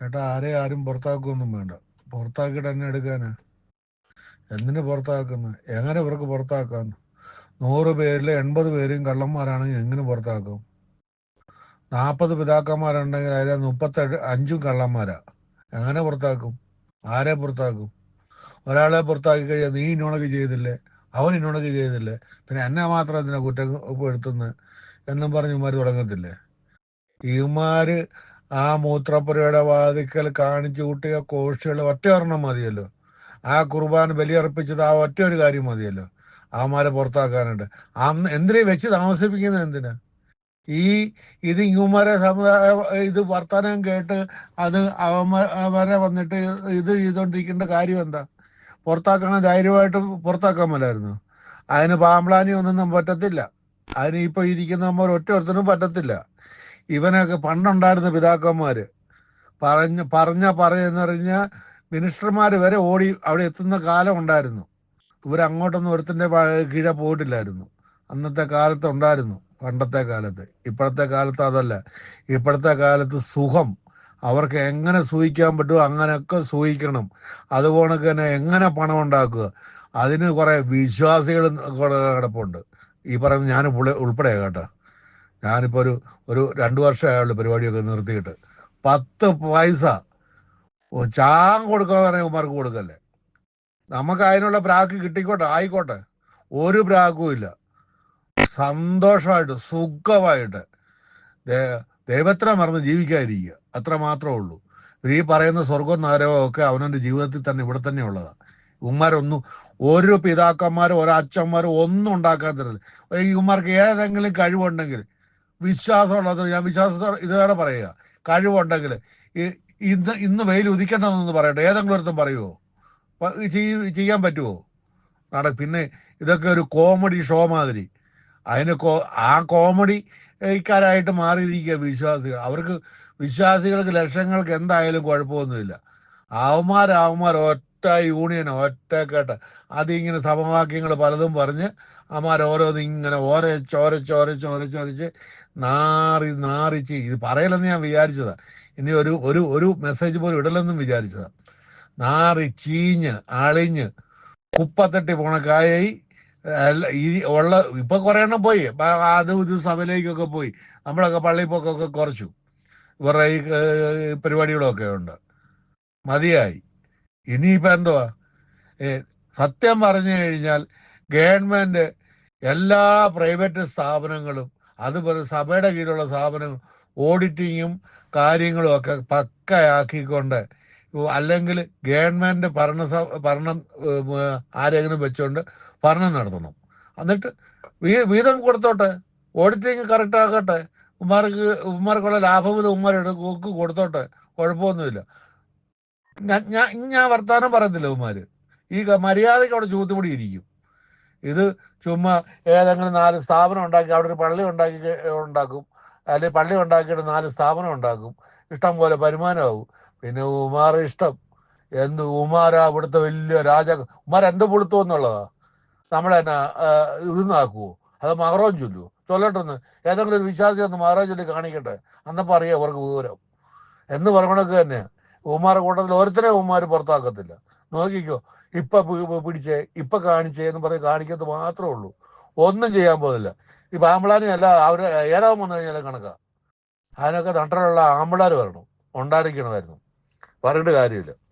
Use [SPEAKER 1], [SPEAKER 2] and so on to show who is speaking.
[SPEAKER 1] ചേട്ടാ ആരെ ആരും പുറത്താക്കുകയൊന്നും വേണ്ട. പുറത്താക്കിയിട്ട് എന്നെ എടുക്കാനാ? എന്തിനു പുറത്താക്കുന്നു? എങ്ങനെ ഇവർക്ക് പുറത്താക്കാൻ നൂറ് പേരിൽ എൺപത് പേരും കള്ളന്മാരാണെങ്കിൽ എങ്ങനെ പുറത്താക്കും? നാൽപ്പത് പിതാക്കന്മാരുണ്ടെങ്കിൽ അതിലെ മുപ്പത്തെട്ട് അഞ്ചും കള്ളന്മാരാ. എങ്ങനെ പുറത്താക്കും? ആരെ പുറത്താക്കും? ഒരാളെ പുറത്താക്കി കഴിയാൽ നീ ഇന്നോണക്ക് ചെയ്തില്ലേ? അവൻ ഇന്നോണക്ക് ചെയ്തില്ലേ? പിന്നെ എന്നെ മാത്രം എന്തിനാ കുറ്റം എടുത്തുന്ന് എന്നും പറഞ്ഞ് ഇമാര് തുടങ്ങത്തില്ലേ? ഇമാര് ആ മൂത്രപ്പുരയുടെ വാതിക്കൽ കാണിച്ചു കൂട്ടിയ കോഴ്സുകൾ ഒറ്റ ഒരെണ്ണം മതിയല്ലോ. ആ കുർബാൻ ബലിയർപ്പിച്ചത് ആ ഒറ്റ ഒരു കാര്യം മതിയല്ലോ. അവന്മാരെ പുറത്താക്കാനുണ്ട്. അന്ന് എന്തിനാ വെച്ച് താമസിപ്പിക്കുന്നത് എന്തിനാ? ഈ ഇത് ഇങ്ങുമാരെ സമുദായ ഇത് വർത്തമാനം കേട്ട് അത് അവന്മാരെ വന്നിട്ട് ഇത് ചെയ്തോണ്ടിരിക്കേണ്ട കാര്യം എന്താ? പുറത്താക്കണ ധൈര്യമായിട്ട് പുറത്താക്കാൻ മേലായിരുന്നു? അതിന് പാമ്പ്ലാനി ഒന്നും പറ്റത്തില്ല. അതിന് ഇപ്പൊ ഇരിക്കുന്നവന്മാർ ഒറ്റ ഒരുത്തനും പറ്റത്തില്ല. ഇവനൊക്കെ പണ്ടുണ്ടായിരുന്ന പിതാക്കന്മാര്. പറഞ്ഞ പറഞ്ഞ പറയുന്നറിഞ്ഞ മിനിസ്റ്റർമാർ വരെ ഓടി അവിടെ എത്തുന്ന കാലം ഉണ്ടായിരുന്നു. ഇവരങ്ങോട്ടൊന്നും ഒരുത്തിന്റെ കീഴെ പോയിട്ടില്ലായിരുന്നു. അന്നത്തെ കാലത്ത് ഉണ്ടായിരുന്നു പണ്ടത്തെ കാലത്ത്. ഇപ്പോഴത്തെ കാലത്ത് അതല്ല. ഇപ്പോഴത്തെ കാലത്ത് സുഖം. അവർക്ക് എങ്ങനെ സൂഹിക്കാൻ പറ്റുമോ അങ്ങനെയൊക്കെ സൂഹിക്കണം. അതുപോലെ തന്നെ എങ്ങനെ പണം ഉണ്ടാക്കുക? അതിന് കുറേ വിശ്വാസികൾ കിടപ്പുണ്ട്. ഈ പറയുന്നത് ഞാൻ ഉൾപ്പെടെ കേട്ടോ. ഞാനിപ്പോ ഒരു ഒരു രണ്ട് വർഷമായുള്ള പരിപാടിയൊക്കെ നിർത്തിയിട്ട്. പത്ത് പൈസ. ചാങ് കൊടുക്കാന്ന് ഉമ്മാർക്ക് കൊടുക്കല്ലേ? നമുക്ക് അതിനുള്ള പ്രാക്ക് കിട്ടിക്കോട്ടെ? ആയിക്കോട്ടെ. ഒരു പ്രാക്കും ഇല്ല. സന്തോഷമായിട്ട് സുഖമായിട്ട്. ദൈവത്തിനെ മറന്ന് ജീവിക്കാതിരിക്കുക. അത്ര മാത്രമേ ഉള്ളൂ. ഈ പറയുന്ന സ്വർഗം നരകവും ഒക്കെ അവനവന്റെ ജീവിതത്തിൽ തന്നെ ഇവിടെ തന്നെ ഉള്ളതാണ് ഉമ്മാരൊന്നും ഓരോ പിതാക്കന്മാരും ഒരു അച്ഛന്മാരും ഒന്നും ഉണ്ടാക്കാൻ തരില്ല ഈ ഉമ്മാർക്ക് ഏതെങ്കിലും കഴിവുണ്ടെങ്കിൽ വിശ്വാസമുള്ളത് ഞാൻ വിശ്വാസത്തോടെ ഇതിലൂടെ പറയുക. കഴിവുണ്ടെങ്കിൽ ഇന്ന് ഇന്ന് വെയിൽ ഉദിക്കണമെന്നൊന്ന് പറയട്ടെ. ഏതെങ്കിലും ഒരുത്തും പറയുമോ ചെയ്യാൻ പറ്റുമോ നട പിന്നെ ഇതൊക്കെ ഒരു കോമഡി ഷോ മാതിരി. അതിന് കോ ആ കോമഡി ഇക്കാരായിട്ട് മാറിയിരിക്കുക വിശ്വാസികൾ. അവർക്ക് വിശ്വാസികൾക്ക് ലക്ഷങ്ങൾക്ക് എന്തായാലും കുഴപ്പമൊന്നുമില്ല. ആവുമാരാവുമാർ അവന്മാർ ഒറ്റ യൂണിയൻ ഒറ്റ കേട്ട അതിങ്ങനെ സമവാക്യങ്ങൾ പലതും പറഞ്ഞ് അവന്മാർ ഓരോന്ന് ഇങ്ങനെ ഓരോ ചോര ഓരച്ച് ചോര ഓരച്ച് നാറി നാറിച്ച് ഇത് പറയലെന്ന് ഞാൻ വിചാരിച്ചതാ. ഇനി ഒരു ഒരു ഒരു മെസ്സേജ് പോലും ഇടലെന്നും വിചാരിച്ചതാ. നാറി ചീഞ്ഞ് അളിഞ്ഞ് കുപ്പത്തട്ടി പോണ കായായി ഈ ഉള്ള ഇപ്പൊ കുറെ എണ്ണം പോയി. അതും ഇത് സഭയിലേക്കൊക്കെ പോയി. നമ്മളൊക്കെ പള്ളി പോക്കൊക്കെ കുറച്ചു. ഇവരുടെ ഈ പരിപാടികളൊക്കെ ഉണ്ട്. മതിയായി. ഇനിയിപ്പോ എന്തുവാ? സത്യം പറഞ്ഞു കഴിഞ്ഞാൽ ഗവൺമെന്റ് എല്ലാ പ്രൈവറ്റ് സ്ഥാപനങ്ങളും അതുപോലെ സഭയുടെ കീഴിലുള്ള സ്ഥാപനങ്ങൾ ഓഡിറ്റിങ്ങും കാര്യങ്ങളും ഒക്കെ പക്കയാക്കിക്കൊണ്ട് അല്ലെങ്കിൽ ഗവൺമെന്റ് ഭരണ ഭരണം ആരെങ്കിലും വെച്ചുകൊണ്ട് ഭരണം നടത്തണം. എന്നിട്ട് വീതം കൊടുത്തോട്ടെ. Auditing correct ആക്കട്ടെ. ഉമ്മാർക്ക് ഉമ്മാർക്കുള്ള ലാഭവിധം ഉമ്മാരെടുക്കും കൊടുത്തോട്ടെ. കുഴപ്പമൊന്നുമില്ല. ഞാൻ ഞാൻ വർത്താനം പറയത്തില്ല ഉമ്മാര്. ഈ മര്യാദയ്ക്ക് അവിടെ ചൂത്തുപിടി ഇരിക്കും. ഇത് ചുമ്മാ ഏതെങ്കിലും നാല് സ്ഥാപനം ഉണ്ടാക്കി അവിടെ ഒരു പള്ളി ഉണ്ടാക്കി ഉണ്ടാക്കും. അല്ലെങ്കിൽ പള്ളി ഉണ്ടാക്കിയിട്ട് നാല് സ്ഥാപനം ഉണ്ടാക്കും. ഇഷ്ടം പോലെ വരുമാനമാകും പിന്നെ ഉമാർ ഇഷ്ടം. എന്ത് ഉമാരാ ഇവിടുത്തെ വലിയ രാജ ഉമാർ എന്ത് പുളുത്തു എന്നുള്ളതാ. നമ്മളെന്നാ ഇതെന്നാക്കുവോ? അത് മഹറോൻ ചൊല്ലുവോ? ചൊല്ലട്ടൊന്ന് ഏതെങ്കിലും ഒരു വിശ്വാസി ഒന്ന് മഹറോൻ ചൊല്ലി കാണിക്കട്ടെ. അന്നപ്പോൾ അറിയാം അവർക്ക് വിവരം. എന്ന് പറയണക്ക് തന്നെ ഉമാരുടെ കൂട്ടത്തിൽ ഓരോരുത്തരെ ഉമാർ പുറത്താക്കത്തില്ല. നോക്കിക്കോ ഇപ്പൊ പിടിച്ചേ ഇപ്പൊ കാണിച്ചേ എന്ന് പറഞ്ഞ് കാണിക്കത്ത് മാത്രമേ ഉള്ളൂ. ഒന്നും ചെയ്യാൻ പോകുന്നില്ല. ഇപ്പൊ പാമ്പിളാനി അല്ല അവർ ഏതാവും വന്നു കഴിഞ്ഞാലും കണക്കാ. അതിനൊക്കെ നട്ടലുള്ള ആമ്പിളാർ വരണം. ഉണ്ടായിരിക്കണമായിരുന്നു. പറഞ്ഞിട്ട് കാര്യമില്ല.